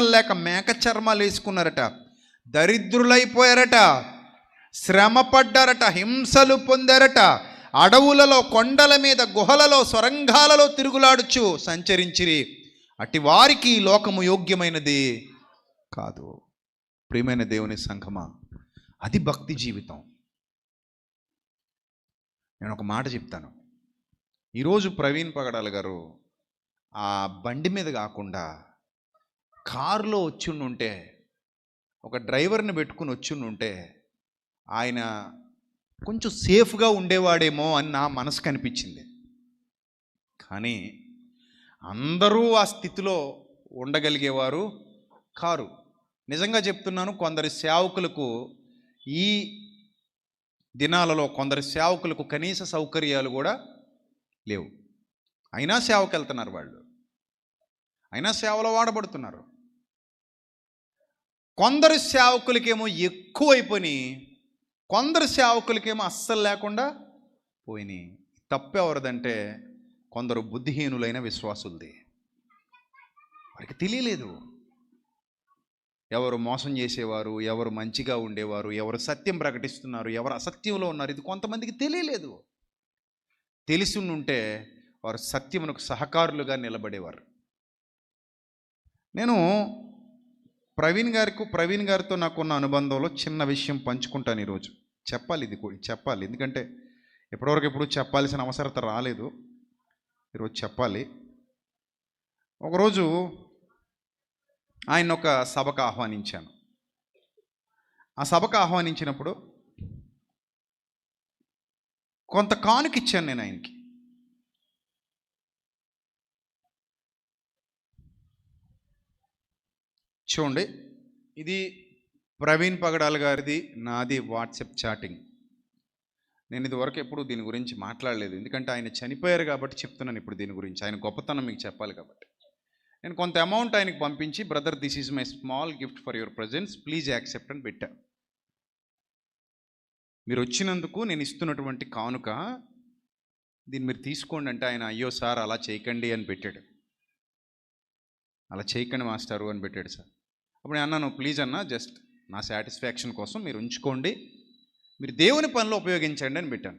లేక మేక చర్మాలు వేసుకున్నారట దరిద్రులైపోయారట శ్రమ పడ్డారట హింసలు పొందారట అడవులలో కొండల మీద గుహలలో సొరంగాలలో తిరుగులాడుచు సంచరించిరి. అట్టి వారికి లోకము యోగ్యమైనది కాదు. ప్రియమైన దేవుని సంఘమా అది భక్తి జీవితం. నేను ఒక మాట చెప్తాను. ఈరోజు ప్రవీణ్ పగడాల గారు ఆ బండి మీద కాకుండా కారులో వచ్చుండుంటే ఒక డ్రైవర్ని పెట్టుకుని వచ్చి ఉంటే ఆయన కొంచెం సేఫ్గా ఉండేవాడేమో అని నా మనసు కనిపించింది. కానీ అందరూ ఆ స్థితిలో ఉండగలిగేవారు కారు. నిజంగా చెప్తున్నాను కొందరి సేవకులకు ఈ దినాలలో కొందరి సేవకులకు కనీస సౌకర్యాలు కూడా లేవు. అయినా సేవకు వెళ్తున్నారు వాళ్ళు. అయినా సేవలో వాడబడుతున్నారు. కొందరు సేవకులకేమో ఎక్కువైపోయినాయి. కొందరు సేవకులకేమో అస్సలు లేకుండా పోయినాయి. తప్పు ఎవరిదంటే కొందరు బుద్ధిహీనులైన విశ్వాసులది. వారికి తెలియలేదు. ఎవరు మోసం చేసేవారు ఎవరు మంచిగా ఉండేవారు ఎవరు సత్యం ప్రకటిస్తున్నారు ఎవరు అసత్యంలో ఉన్నారు ఇది కొంతమందికి తెలియలేదు. తెలిసి వారు సత్యమునకు సహకారులుగా నిలబడేవారు. నేను ప్రవీణ్ గారికి ప్రవీణ్ గారితో నాకున్న అనుబంధంలో చిన్న విషయం పంచుకుంటాను ఈరోజు. చెప్పాలి ఇది కూడా చెప్పాలి. ఎందుకంటే ఎప్పటివరకు ఎప్పుడు చెప్పాల్సిన అవసరత రాలేదు. ఈరోజు చెప్పాలి. ఒకరోజు ఆయన ఒక సభకు ఆహ్వానించాను. ఆ సభకు ఆహ్వానించినప్పుడు కొంత కానుక ఇచ్చాను నేను ఆయనకి. చూడండి. ఇది ప్రవీణ్ పగడాల్ గారిది నాది వాట్సాప్ చాటింగ్. నేను ఇదివరకు ఎప్పుడు దీని గురించి మాట్లాడలేదు. ఎందుకంటే ఆయన చనిపోయారు కాబట్టి చెప్తున్నాను ఇప్పుడు దీని గురించి. ఆయన గొప్పతనం మీకు చెప్పాలి కాబట్టి. నేను కొంత అమౌంట్ ఆయనకి పంపించి brother this is my small gift for your presence. Please accept అని పెట్టా. మీరు వచ్చినందుకు నేను ఇస్తున్నటువంటి కానుక దీన్ని మీరు తీసుకోండి అంటే ఆయన అయ్యో సార్ అలా చేయకండి అని పెట్టాడు. అలా చేయకండి మాస్టారు అని పెట్టాడు సార్. అప్పుడు నేను అన్నాను ప్లీజ్ అన్న జస్ట్ నా సాటిస్ఫాక్షన్ కోసం మీరు ఉంచుకోండి. మీరు దేవుని పనిలో ఉపయోగించండి అని పెట్టాను.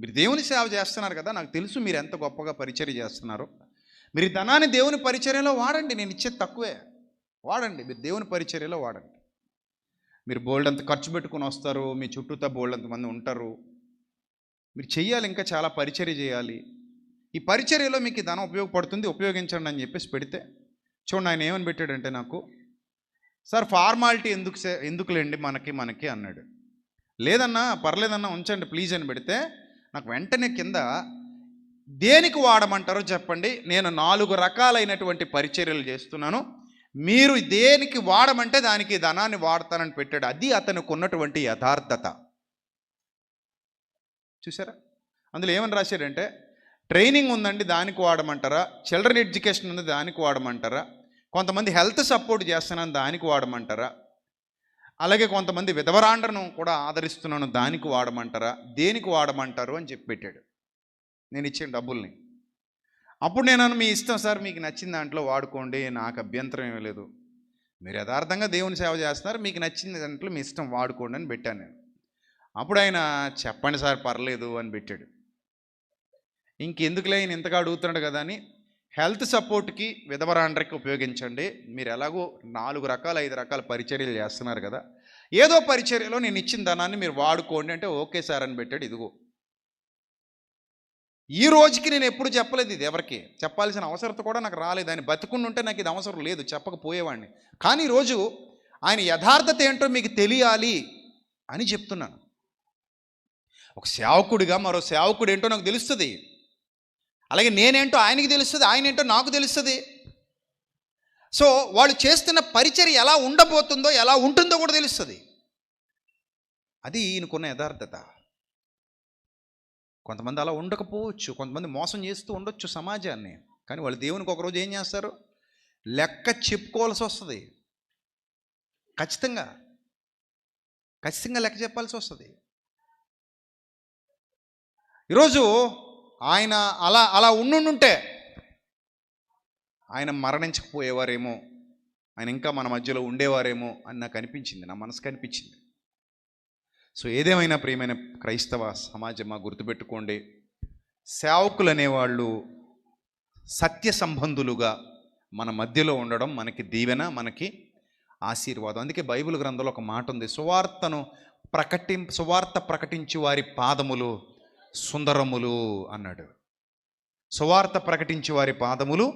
మీరు దేవుని సేవ చేస్తున్నారు కదా నాకు తెలుసు మీరు ఎంత గొప్పగా పరిచర్య చేస్తున్నారో. మీరు ధనాన్ని దేవుని పరిచర్యలో వాడండి నేను ఇచ్చేది తక్కువే. వాడండి మీరు దేవుని పరిచర్యలో వాడండి. మీరు బోల్డ్ అంత ఖర్చు పెట్టుకుని వస్తారు మీ చుట్టూతో బోల్డ్ అంతమంది ఉంటారు. మీరు చెయ్యాలి ఇంకా చాలా పరిచర్య చేయాలి. ఈ పరిచర్యలో మీకు ఈ ధనం ఉపయోగపడుతుంది ఉపయోగించండి అని చెప్పేసి పెడితే చూడండి ఆయన ఏమని పెట్టాడంటే నాకు సార్ ఫార్మాలిటీ ఎందుకు ఎందుకులేండి మనకి మనకి అన్నాడు. లేదన్నా పర్లేదన్నా ఉంచండి ప్లీజ్ అని పెడితే నాకు వెంటనే కింద దేనికి వాడమంటారో చెప్పండి నేను నాలుగు రకాలైనటువంటి పరిచర్యలు చేస్తున్నాను. మీరు దేనికి వాడమంటే దానికి ధనాన్ని వాడతానని పెట్టాడు. అది అతనికి ఉన్నటువంటి యథార్థత. చూసారా అందులో ఏమని రాశాడంటే ట్రైనింగ్ ఉందండి దానికి వాడమంటారా? చిల్డ్రన్ ఎడ్యుకేషన్ ఉంది దానికి వాడమంటారా? కొంతమంది హెల్త్ సపోర్ట్ చేస్తున్నాను దానికి వాడమంటారా? అలాగే కొంతమంది విధవరాండ్రను కూడా ఆదరిస్తున్నాను దానికి వాడమంటారా? దేనికి వాడమంటారు అని చెప్పి పెట్టాడు. నేను ఇచ్చిన డబ్బుల్ని. అప్పుడు నేను మీ ఇష్టం సార్ మీకు నచ్చిన దాంట్లో వాడుకోండి నాకు అభ్యంతరం ఏమీ లేదు. మీరు యథార్థంగా దేవుని సేవ చేస్తున్నారు మీకు నచ్చిన దాంట్లో మీ ఇష్టం వాడుకోండి అని పెట్టాను నేను. అప్పుడు ఆయన చెప్పండి సార్ పర్లేదు అని పెట్టాడు. ఇంకెందుకులే ఆయన ఇంతగా అడుగుతున్నాడు కదా అని హెల్త్ సపోర్ట్కి విధవరాండ్రకి ఉపయోగించండి. మీరు ఎలాగో నాలుగు రకాల ఐదు రకాల పరిచర్యలు చేస్తున్నారు కదా. ఏదో పరిచర్యలో నేను ఇచ్చిన ధనాన్ని మీరు వాడుకోండి అంటే ఓకే సార్ అని పెట్టాడు. ఇదిగో. ఈ రోజుకి నేను ఎప్పుడు చెప్పలేదు ఇది ఎవరికి. చెప్పాల్సిన అవసరత కూడా నాకు రాలేదు. ఆయన బతుకుండి ఉంటే నాకు ఇది అవసరం లేదు. చెప్పకపోయేవాడిని. కానీ ఈరోజు ఆయన యథార్థత ఏంటో మీకు తెలియాలి అని చెప్తున్నాను. ఒక సేవకుడిగా మరో సేవకుడు ఏంటో నాకు తెలుస్తుంది. అలాగే నేనేంటో ఆయనకి తెలుస్తుంది ఆయన ఏంటో నాకు తెలుస్తుంది. సో వాళ్ళు చేస్తున్న పరిచర్య ఎలా ఉండబోతుందో ఎలా ఉంటుందో కూడా తెలుస్తుంది. అది ఈయనకున్న యథార్థత. కొంతమంది అలా ఉండకపోవచ్చు కొంతమంది మోసం చేస్తూ ఉండొచ్చు సమాజాన్ని. కానీ వాళ్ళు దేవునికి ఒకరోజు ఏం చేస్తారు? లెక్క చెప్పుకోవాల్సి వస్తుంది. ఖచ్చితంగా. ఖచ్చితంగా లెక్క చెప్పాల్సి వస్తుంది. ఈరోజు ఆయన అలా అలా ఉండుంటే ఆయన మరణించకపోయేవారేమో ఆయన ఇంకా మన మధ్యలో ఉండేవారేమో అని నాకు అనిపించింది నా మనసుకు అనిపించింది. సో ఏదేమైనా ప్రియమైన క్రైస్తవ సమాజమా గుర్తుపెట్టుకోండి సేవకులు అనేవాళ్ళు సత్య సంబంధులుగా మన మధ్యలో ఉండడం మనకి దీవెన మనకి ఆశీర్వాదం. అందుకే బైబిల్ గ్రంథంలో ఒక మాట ఉంది సువార్తను ప్రకటి సువార్త ప్రకటించి వారి పాదములు సుందరములు అన్నాడు. సువార్త ప్రకటించి వారి పాదములు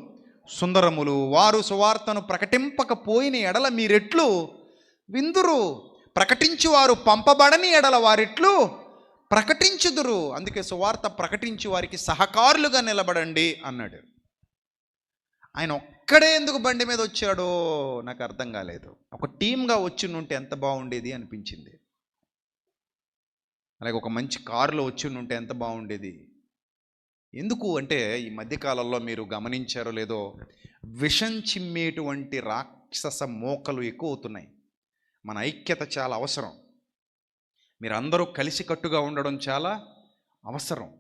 సుందరములు. వారు సువార్తను ప్రకటింపకపోయిన ఎడల మీరెట్లు విందురు. ప్రకటించి వారు పంపబడని ఎడల వారిట్లు ప్రకటించుదురు. అందుకే సువార్త ప్రకటించి వారికి సహకారులుగా నిలబడండి అన్నాడు. ఆయన ఒక్కడే ఎందుకు బండి మీద వచ్చాడో నాకు అర్థం కాలేదు. ఒక టీమ్గా వచ్చి ఉంటే ఎంత బాగుండేది అనిపించింది. అలాగే ఒక మంచి కారులో వచ్చి ఉంటే ఎంత బాగుండేది ఎందుకు అంటే ఈ మధ్యకాలంలో మీరు గమనించారో లేదో విషం చిమ్మేటువంటి రాక్షస మోకలు ఎక్కువ అవుతున్నాయి మన ఐక్యత చాలా అవసరం. మీరందరూ కలిసికట్టుగా ఉండడం చాలా అవసరం.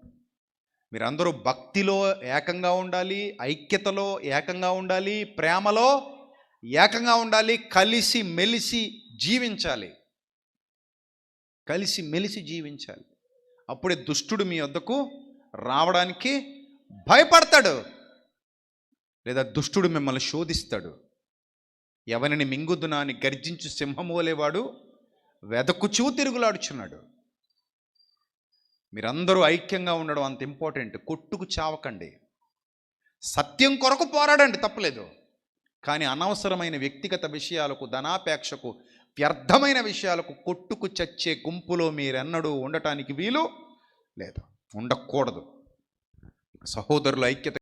మీరందరూ భక్తిలో ఏకంగా ఉండాలి ఐక్యతలో ఏకంగా ఉండాలి ప్రేమలో ఏకంగా ఉండాలి కలిసి మెలిసి జీవించాలి. కలిసి మెలిసి జీవించాలి. అప్పుడే దుష్టుడు మీ వద్దకు రావడానికి భయపడతాడు. లేదా దుష్టుడు మిమ్మల్ని శోధిస్తాడు. ఎవరిని మింగుదునా అని గర్జించు సింహమోలేవాడు వెదకుచూ తిరుగులాడుచున్నాడు. మీరందరూ ఐక్యంగా ఉండడం అంత ఇంపార్టెంట్ కొట్టుకు చావకండి. సత్యం కొరకు పోరాడండి తప్పలేదు. కానీ అనవసరమైన వ్యక్తిగత విషయాలకు ధనాపేక్షకు వ్యర్థమైన విషయాలకు కొట్టుకు చచ్చే గుంపులో మీరెన్నడూ ఉండటానికి వీలు లేదు. ఉండకూడదు. సహోదరుల ఐక్యత